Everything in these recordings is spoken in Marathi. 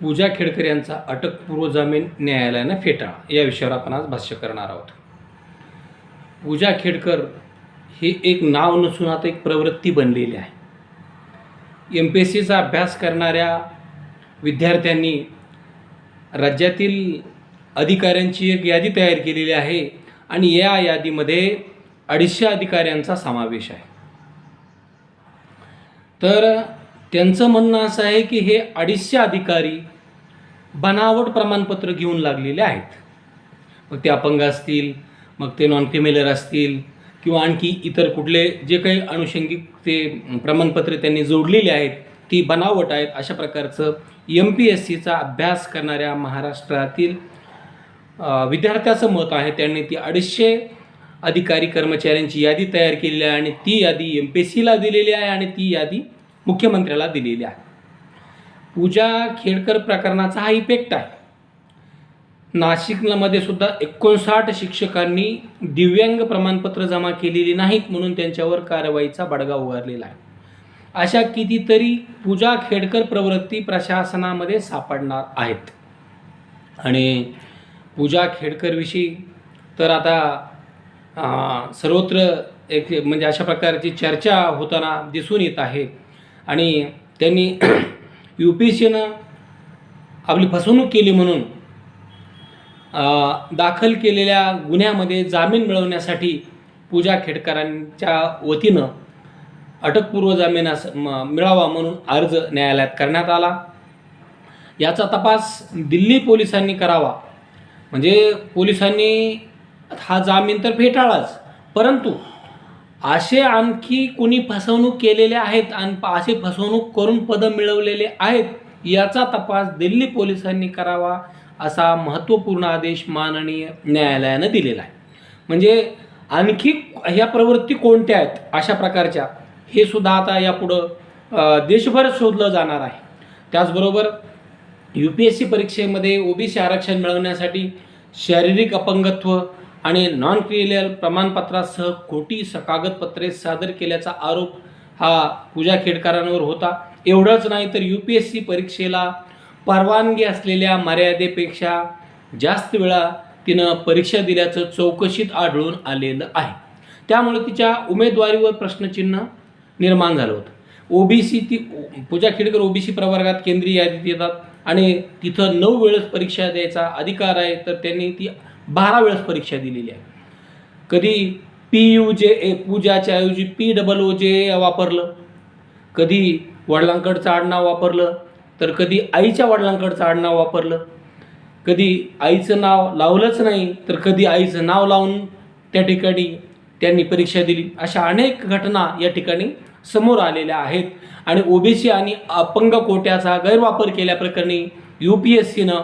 पूजा खेडकर यांचा अटकपूर्व जामीन न्यायालयानं फेटाळा. या विषयावर आपण आज भाष्य करणार आहोत. पूजा खेडकर हे एक नाव नसून आता एक प्रवृत्ती बनलेली आहे. एम पी एस सीचा अभ्यास करणाऱ्या विद्यार्थ्यांनी राज्यातील अधिकाऱ्यांची एक यादी तयार केलेली आहे आणि या यादीमध्ये अडीचशे अधिकाऱ्यांचा समावेश आहे. तर त्यांचं म्हणणं असं आहे की हे अडीचशे अधिकारी बनावट प्रमाणपत्र घेऊन लागलेले आहेत. मग ते अपंग असतील मग ते नॉन क्रिमिलर असतील किंवा आणखी इतर कुठले जे काही अनुषंगिक ते प्रमाणपत्रे त्यांनी जोडलेली आहेत ती बनावट आहेत अशा प्रकारचं एम पी एस सीचा अभ्यास करणाऱ्या महाराष्ट्रातील विद्यार्थ्याचं मत आहे. त्यांनी ती अडीचशे अधिकारी कर्मचाऱ्यांची यादी तयार केलेली आहे आणि ती यादी एम पी एस सीला दिलेली आहे आणि ती यादी मुख्यमंत्र्याला दिलेली आहे. पूजा खेडकर प्रकरणाचा हा इफेक्ट आहे. नाशिकमध्ये सुद्धा एकोणसाठ शिक्षकांनी दिव्यांग प्रमाणपत्र जमा केलेली नाहीत म्हणून त्यांच्यावर कारवाईचा बडगा उगारलेला आहे. अशा कितीतरी पूजा खेडकर प्रवृत्ती प्रशासनामध्ये सापडणार आहेत. आणि पूजा खेडकरविषयी तर आता सर्वत्र एक म्हणजे अशा प्रकारची चर्चा होताना दिसून येत आहे. आणि त्यांनी यू पी एस सीनं आपली फसवणूक केली म्हणून दाखल केलेल्या गुन्ह्यामध्ये जामीन मिळवण्यासाठी पूजा खेडकरांच्या वतीनं अटकपूर्व जामिनास म- मिळावा म्हणून अर्ज न्यायालयात करण्यात आला. याचा तपास दिल्ली पोलिसांनी करावा. म्हणजे पोलिसांनी हा जामीन तर फेटाळाच परंतु असे आणखी कुणी फसवणूक केलेले आहेत आणि असे फसवणूक करून पदं मिळवलेले आहेत याचा तपास दिल्ली पोलिसांनी करावा असा महत्त्वपूर्ण आदेश माननीय न्यायालयानं दिलेला आहे. म्हणजे आणखी ह्या प्रवृत्ती कोणत्या आहेत अशा प्रकारच्या हे सुद्धा आता यापुढं देशभर शोधलं जाणार आहे. त्याचबरोबर यू पी एस सी परीक्षेमध्ये ओबीसी आरक्षण मिळवण्यासाठी शारीरिक अपंगत्व आणि नॉन क्रिमिनल प्रमाणपत्रासह खोटी स कागदपत्रे सादर केल्याचा आरोप हा पूजा खेडकरांवर होता. एवढंच नाही तर यू पी एस सी परीक्षेला परवानगी असलेल्या मर्यादेपेक्षा जास्त वेळा तिनं परीक्षा दिल्याचं चौकशीत आढळून आलेलं आहे. त्यामुळे तिच्या उमेदवारीवर प्रश्नचिन्ह निर्माण झालं होतं. ओबीसी ती पूजा खेडकर ओबीसी प्रवर्गात केंद्रीय यादीत येतात आणि तिथं नऊ वेळेस परीक्षा द्यायचा अधिकार आहे तर त्यांनी ती बारा वेळेस परीक्षा दिलेली आहे. कधी पी यू जे ए पूजाच्या ऐवजी पी डबल ओ जे ए वापरलं कधी वडिलांकडचं आडनाव वापरलं तर कधी आईच्या वडिलांकडचं आडनाव वापरलं कधी आईचं नाव लावलंच नाही तर कधी आईचं नाव लावून त्या ठिकाणी त्यांनी परीक्षा दिली. अशा अनेक घटना या ठिकाणी समोर आलेल्या आहेत. आणि ओबीसी आणि अपंग कोट्याचा गैरवापर केल्याप्रकरणी यू पी एस सीनं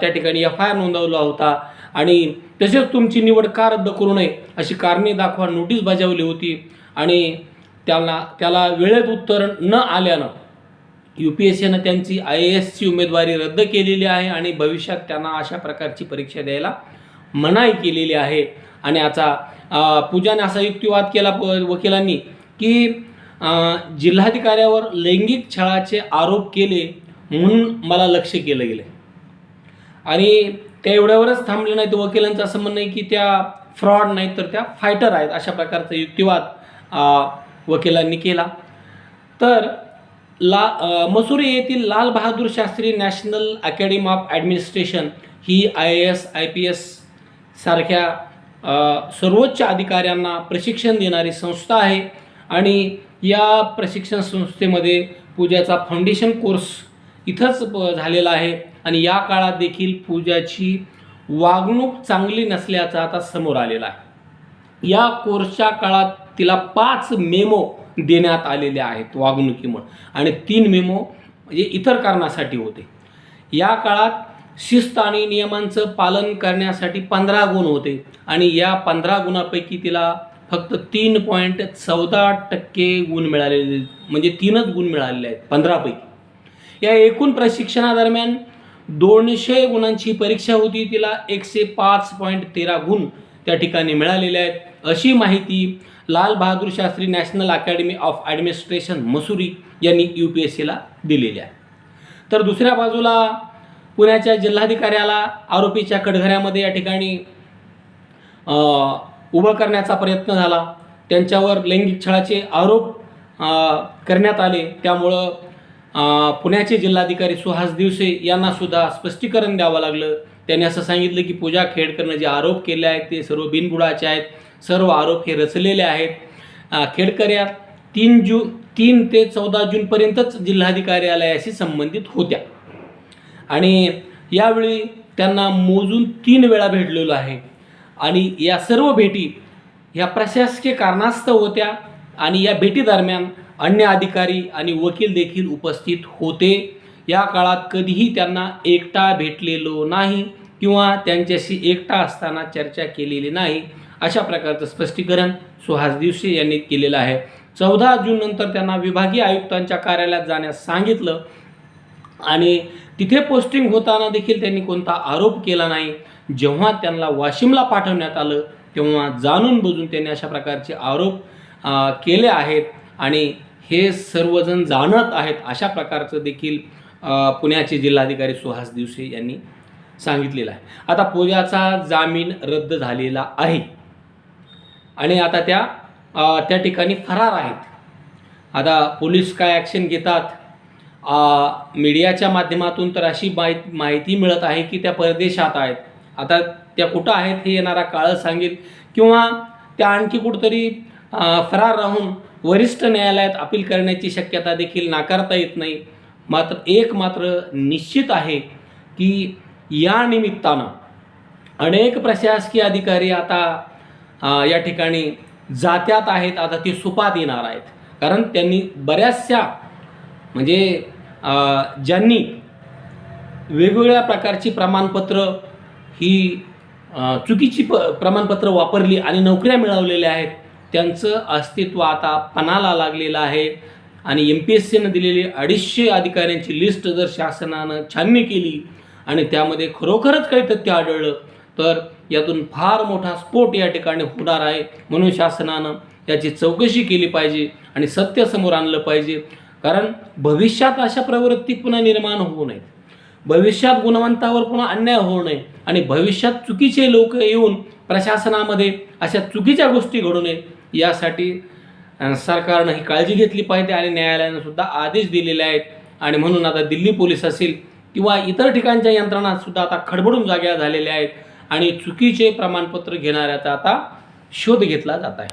त्या ठिकाणी एफ आय आर नोंदवला होता. आणि तसेच तुमची निवड का रद्द करू नये अशी कारणे दाखवा नोटीस बजावली होती. आणि त्याला त्याला वेळेत उत्तर न आल्यानं यू पी एस सीनं त्यांची आय ए एसची उमेदवारी रद्द केलेली आहे आणि भविष्यात त्यांना अशा प्रकारची परीक्षा द्यायला मनाई केलेली आहे. आणि आता पूजाने असा युक्तिवाद केला वकिलांनी की जिल्हाधिकाऱ्यावर लैंगिक छळाचे आरोप केले म्हणून मला लक्ष केलं गेलं आणि त्या एवढ्यावरच थांबले नाही तर वकिलांचं. असं म्हणणं आहे की त्या फ्रॉड नाहीत तर त्या फायटर आहेत अशा प्रकारचा युक्तिवाद वकिलांनी केला. तर ला मसुरी येथील Lal Bahadur Shastri National Academy of Administration he I A S I P S सारख्या सर्वोच्च अधिकाऱ्यांना प्रशिक्षण देणारी संस्था आहे आणि या प्रशिक्षण संस्थेमध्ये पूजाचा फाउंडेशन कोर्स इथंच प- झालेला आहे. आणि या काळात देखील पूजाची वागणूक चांगली नसल्याचं आता समोर आलेलं आहे. या कोर्सच्या काळात तिला पाच मेमो देण्यात आलेले आहेत वागणुकीमुळे. आणि तीन मेमो म्हणजे इतर कारणासाठी होते. या काळात शिस्त आणि नियमांचं पालन करण्यासाठी पंधरा गुण होते. आणि या पंधरा गुणापैकी तिला फक्त तीन पॉईंट चौदा टक्के गुण मिळालेले म्हणजे तीनच गुण मिळालेले आहेत पंधरापैकी. या एकूण प्रशिक्षणादरम्यान दोनशे गुणांची परीक्षा होती तिला एकशे पाच पॉईंट तेरा गुण त्या ठिकाणी मिळालेले आहेत. अशी माहिती Lal Bahadur Shastri National Academy of Administration Mussoorie यांनी यू पी एस सीला दिलेली आहे. तर दुसऱ्या बाजूला पुण्याच्या जिल्हाधिकाऱ्याला आरोपीच्या कडघऱ्यामध्ये या ठिकाणी उभं करण्याचा प्रयत्न झाला. त्यांच्यावर लैंगिक छळाचे आरोप करण्यात आले. त्यामुळं पुण्याचे जिल्हाधिकारी सुहास दिवसे यांना सुद्धा स्पष्टीकरण द्यावं लागलं. त्यांनी असं सांगितलं की पूजा खेडकरनं जे आरोप केले आहेत ते सर्व बिनबुडाचे आहेत. सर्व आरोप हे रचलेले आहेत. खेडकर या तीन जून तीन ते चौदा जूनपर्यंतच जिल्हाधिकार्यालयाशी संबंधित होत्या. आणि यावेळी त्यांना मोजून तीन वेळा भेटलेलो आहे. आणि या सर्व भेटी ह्या प्रशासकीय कारणास्तव होत्या. आणि या भेटीदरम्यान अन्य अधिकारी आणि वकील देखील उपस्थित होते. या काळात कधीही त्यांना एकटा भेटलेलो नाही किंवा त्यांच्याशी एकटा असताना चर्चा केलेली नाही अशा प्रकारचं स्पष्टीकरण सुहास दिवसे यांनी केलेलं आहे. चौदा जून नंतर त्यांना विभागीय आयुक्तांच्या कार्यालयात जाण्यास सांगितलं आणि तिथे पोस्टिंग होताना देखील त्यांनी कोणता आरोप केला नाही. जेव्हा त्यांना वाशिमला पाठवण्यात आलं तेव्हा जाणून बुजून त्यांनी अशा प्रकारचे आरोप केले आहेत आणि हे सर्वजण जाणत आहेत अशा प्रकारचं देखील पुण्याचे जिल्हाधिकारी सुहास दिवसे यांनी सांगितलेलं आहे. आता पूजाचा जामीन रद्द झालेला आहे आणि आता त्या त्या ठिकाणी फरार आहेत. आता पोलीस काय ॲक्शन घेतात? मीडियाच्या माध्यमातून तर अशी माहि माहिती मिळत आहे की त्या परदेशात आहेत. आता त्या कुठं आहेत हे येणारा काळ सांगेल किंवा त्या आणखी कुठंतरी फरार राहून वरिष्ठ न्यायालयात अपील करण्याची शक्यता देखील नाकारता येत नाही. मात्र एक मात्र निश्चित आहे की या निमित्तानं अनेक प्रशासकीय अधिकारी आता या ठिकाणी जात्यात आहेत. आता ते सुपात येणार आहेत. कारण त्यांनी बऱ्याचशा म्हणजे ज्यांनी वेगवेगळ्या प्रकारची प्रमाणपत्र ही चुकीची प प्रमाणपत्र वापरली आणि नोकऱ्या मिळवलेल्या आहेत त्यांचं अस्तित्व आता पणाला लागलेलं आहे. आणि एम पी एस सीनं दिलेली अडीचशे अधिकाऱ्यांची लिस्ट जर शासनानं छाननी केली आणि त्यामध्ये खरोखरच काही तथ्य आढळलं तर यातून फार मोठा स्फोट या ठिकाणी होणार आहे. म्हणून शासनानं याची चौकशी केली पाहिजे आणि सत्य समोर आणलं पाहिजे. कारण भविष्यात अशा प्रवृत्ती पुन्हा निर्माण होऊ नयेत. भविष्यात गुणवंतावर पुन्हा अन्याय होऊ नये आणि भविष्यात चुकीचे लोक येऊन प्रशासनामध्ये अशा चुकीच्या गोष्टी घडू नयेत. यासाठी सरकारनं ही काळजी घेतली पाहिजे आणि न्यायालयानं सुद्धा आदेश दिलेले आहेत. आणि म्हणून आता दिल्ली पोलीस असेल किंवा इतर ठिकाणच्या यंत्रणा सुद्धा आता खडबडून जाग्या झालेल्या आहेत. आणि चुकीचे प्रमाणपत्र घेणाऱ्याचा आता शोध घेतला जात आहे.